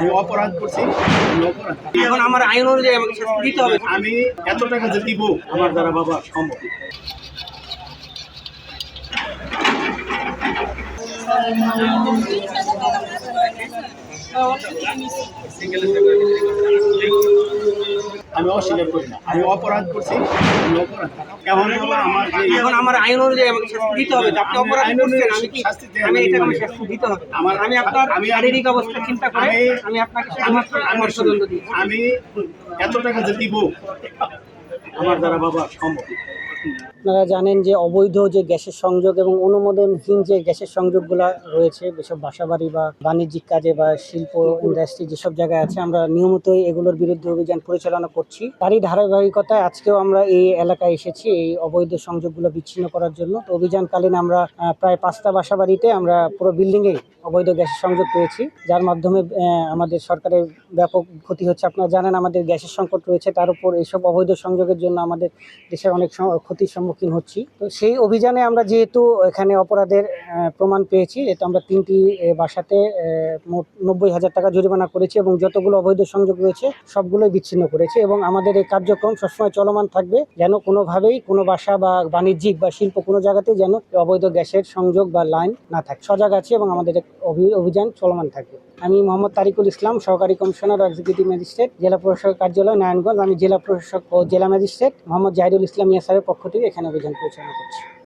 আমি অপরাধ করছি। এখন আমার আইন অনুযায়ী আমাকে শাস্তি দিতে হবে। আমি এত টাকা যে দিব আমার দ্বারা বাবা সম্ভব। না। আমি অস্বীকার করি না আমি অপরাধ করছি আমি অপরাধ কেমন আমার এখন আমার আইন অনুযায়ী আমাকে শাস্তি দিতে হবে আপনি অপরাধ আইন করছেন অনুযায়ী আমি কি আমি আমি এটা। শাস্তি দিতে হবে আমার- আমি আপনার আমি- শারীরিক অবস্থা চিন্তা করে আমি- আপনাকে শুধুমাত্র দিই আমি এত টাকা যে দিব আমার দ্বারা বাবা সম্ভব। আপনারা জানেন যে অবৈধ যে গ্যাসের সংযোগ এবং অনুমোদনহীন যে গ্যাসের সংযোগগুলো রয়েছে, যেসব বাসাবাড়ি বা বাণিজ্যিক কাজে বা শিল্প ইন্ডাস্ট্রি যেসব জায়গায় আছে, আমরা নিয়মিতই এগুলোর বিরুদ্ধে অভিযান পরিচালনা করছি। তারই ধারাবাহিকতায় আজকেও আমরা এই এলাকায় এসেছি, এই অবৈধ সংযোগগুলো বিচ্ছিন্ন করার জন্য। তো অভিযানকালীন আমরা প্রায় পাঁচটা বাসাবাড়িতে আমরা পুরো বিল্ডিংয়ে অবৈধ গ্যাসের সংযোগ পেয়েছি, যার মাধ্যমে আমাদের সরকারের ব্যাপক ক্ষতি হচ্ছে। আপনারা জানেন আমাদের গ্যাসের সংকট রয়েছে, তার উপর এইসব অবৈধ সংযোগের জন্য আমাদের দেশের অনেক ক্ষতির সম্মুখীন হচ্ছি। তো সেই অভিযানে আমরা যেহেতু এখানে অপরাধের প্রমাণ পেয়েছি এটা আমরা তিনটি বাসাতে মোট নব্বই হাজার টাকা জরিমানা করেছি এবং যতগুলো অবৈধ সংযোগ রয়েছে, সবগুলোই বিচ্ছিন্ন করেছে এবং আমাদের এই কার্যক্রম সবসময় চলমান থাকবে, যেন কোনোভাবেই কোনো বাসা বা বাণিজ্যিক বা শিল্প কোনো জায়গাতেই যেন অবৈধ গ্যাসের সংযোগ বা লাইন না থাকে। সজাগ আছে এবং আমাদের অভিযান চলমান থাকবে। আমি মোহাম্মদ তারিকুল ইসলাম, সহকারী কমিশনার এক্সিকিউটিভ ম্যাজিস্ট্রেট জেলা প্রশাসক কার্যালয়, নারায়ণগঞ্জ। আমি জেলা প্রশাসক ও জেলা ম্যাজিস্ট্রেট মোহাম্মদ জাহিদুল ইসলাম ইয়াসারের পক্ষ থেকে এখানে অভিযান পরিচালনা করছি।